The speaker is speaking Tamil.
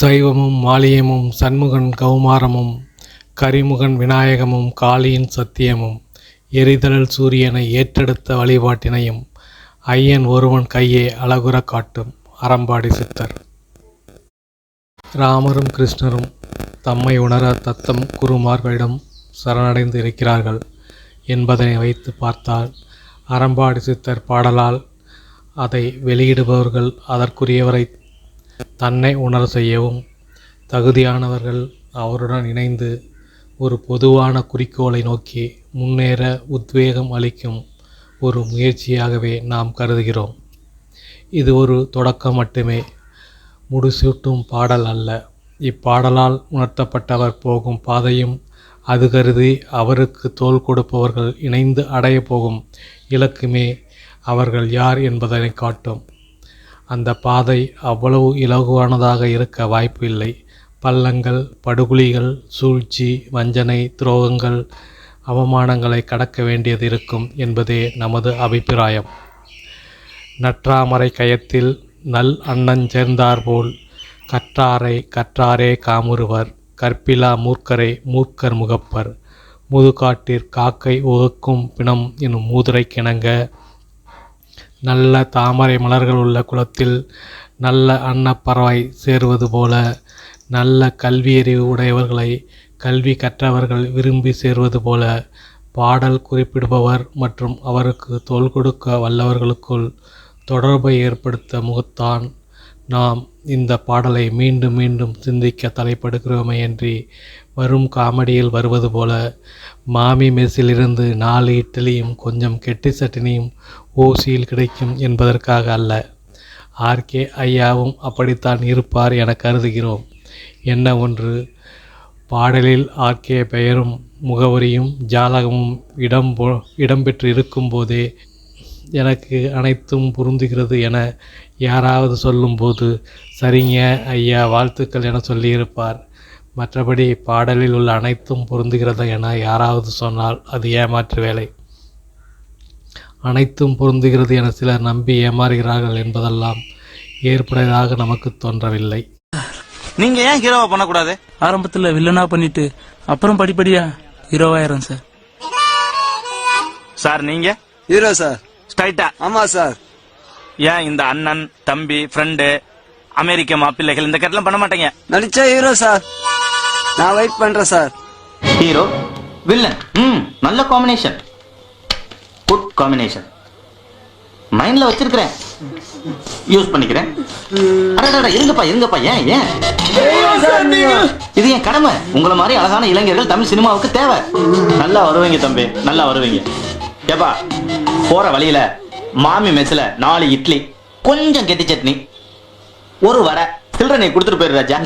சைவமும் மாலியமும் சண்முகன் கௌமாரமும் கரிமுகன் விநாயகமும் காளியின் சத்தியமும் எரிதழல் சூரியனை ஏற்றெடுத்த வழிபாட்டினையும் ஐயன் ஒருவன் கையே அழகுற காட்டும் அறம்பாடி சித்தர். ராமரும் கிருஷ்ணரும் தம்மை உணர தத்தம் குருமார்களிடம் சரணடைந்து இருக்கிறார்கள் என்பதனை வைத்து பார்த்தால் அறம்பாடி சித்தர் பாடலால் அதை வெளியிடுபவர்கள் அதற்குரியவரை தன்னை உணர செய்யவும் தகுதியானவர்கள் அவருடன் இணைந்து ஒரு பொதுவான குறிக்கோளை நோக்கி முன்னேற உத்வேகம் அளிக்கும் ஒரு முயற்சியாகவே நாம் கருதுகிறோம். இது ஒரு தொடக்கம் மட்டுமே. முடிசூட்டும் பாடல் அல்ல. இப்பாடலால் உணர்த்தப்பட்டவர் போகும் பாதையும் அது கருதி அவருக்கு தோள் கொடுப்பவர்கள் இணைந்து அடைய போகும் இலக்குமே அவர்கள் யார் என்பதனை காட்டும். அந்த பாதை அவ்வளவு இலகுவானதாக இருக்க வாய்ப்பு இல்லை. பள்ளங்கள் படுகுழிகள் சூழ்ச்சி வஞ்சனை துரோகங்கள் அவமானங்களை கடக்க வேண்டியது இருக்கும் என்பதே நமது அபிப்பிராயம். நற்றாமரை கயத்தில் நல் அண்ணன் சேர்ந்தாற்போல் கற்றாரை கற்றாரே காமுறுவர் கற்பிலா மூர்க்கரை மூர்க்கர் முகப்பர் முதுகாட்டிற் காக்கை உகக்கும் பிணம் எனும் மூதுரை கிணங்க நல்ல தாமரை மலர்கள் உள்ள குளத்தில் நல்ல அன்னப்பறவை சேருவது போல நல்ல கல்வியறிவு உடையவர்களை கல்வி கற்றவர்கள் விரும்பி சேர்வது போல பாடல் குறிப்பிடுபவர் மற்றும் அவருக்கு தோல் கொடுக்க வல்லவர்களுக்குள் தொடர்பை ஏற்படுத்த முகத்தான் நாம் இந்த பாடலை மீண்டும் மீண்டும் சிந்திக்க தலைப்படுகிறோமேயன்றி வரும் காமெடியில் வருவது போல மாமி மெஸ்ஸிலிருந்து நாலு இட்லியும் கொஞ்சம் கெட்டி சட்டினியும் ஓசியில் கிடைக்கும் என்பதற்காக அல்ல. ஆர்கே ஐயாவும் அப்படித்தான் இருப்பார் என கருதுகிறோம். என்ன ஒன்று? பாடலில் ஆர்கே பெயரும் முகவரியும் ஜாலகமும் இடம் போ- இடம்பெற்று இருக்கும்போதே எனக்கு அனைத்தும் பொருந்துகிறது என யாராவது சொல்லும்போது சரிங்க ஐயா வாழ்த்துக்கள் என சொல்லியிருப்பார். மற்றபடி பாடலில் உள்ள அனைத்தும் பொருந்துகிறது என யாராவது சொன்னால் அது ஏமாற்று வேலை. அனைத்தும் பொருந்துகிறது என சிலர் நம்பி ஏமாறுகிறார்கள் என்பதெல்லாம் ஏற்புடையதாக நமக்கு தோன்றவில்லை. நீங்க ஏன் ஹீரோவா பண்ணக்கூடாது? ஆரம்பத்துல வில்லனா பண்ணிட்டு அப்புறம் படிப்படியா ஹீரோவாயிரம் சார் சார் நீங்க? ஹீரோ சார் ஸ்ட்ரைட்டா ஆமா சார். ஏன் இந்த அண்ணன் தம்பி ஃப்ரெண்டு அமெரிக்க மாப்பிள்ளைகள் இந்த கட்டெல்லாம் பண்ண மாட்டீங்க? நடிச்ச ஹீரோ சார். நான் வெயிட் பண்றேன் சார். ஹீரோ வில்லன் ம் நல்ல காம்பினேஷன் குட் காம்பினேஷன் மைண்ட்ல வச்சிருக்கிறேன். யூஸ் பண்ணிக்கிறேன். அடடட இருங்கப்பா இருங்கப்பா ஏன் ஏன்? இது என் கடமை. உங்கள மாதிரி அழகான இளைஞர்கள் தமிழ் சினிமாவுக்கு தேவை. நல்லா வருவீங்க தம்பி. நல்லா வருவீங்க. ஏப்பா போற வழியில மாமி மெஸ்ல நாலு இட்லி கொஞ்சம் கெட்டி சட்னி ஒரு வர சில்லறை நீ கொடுத்துட்டு போயிரு ராஜா.